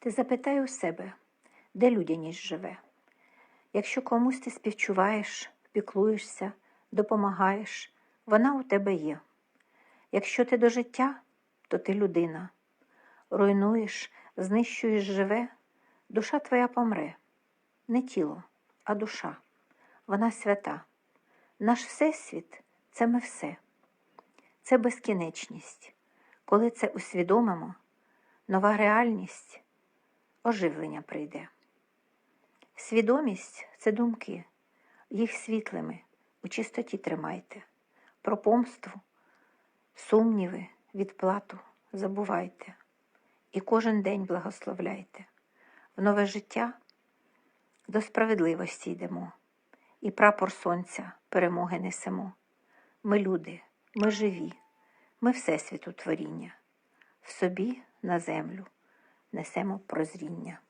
Ти запитай у себе, де людяність живе. Якщо комусь ти співчуваєш, піклуєшся, допомагаєш, вона у тебе є. Якщо ти до життя, то ти людина. Руйнуєш, знищуєш живе, душа твоя помре. Не тіло, а душа. Вона свята. Наш Всесвіт це ми все. Це безкінечність. Коли це усвідомимо, нова реальність, оживлення прийде. Свідомість це думки, їх світлими у чистоті тримайте. Про помству, сумніви, відплату забувайте. І кожен день благословляйте. В нове життя до справедливості йдемо, і прапор сонця перемоги несемо. Ми люди, ми живі, ми всесвіту творіння, в собі на землю несемо прозріння.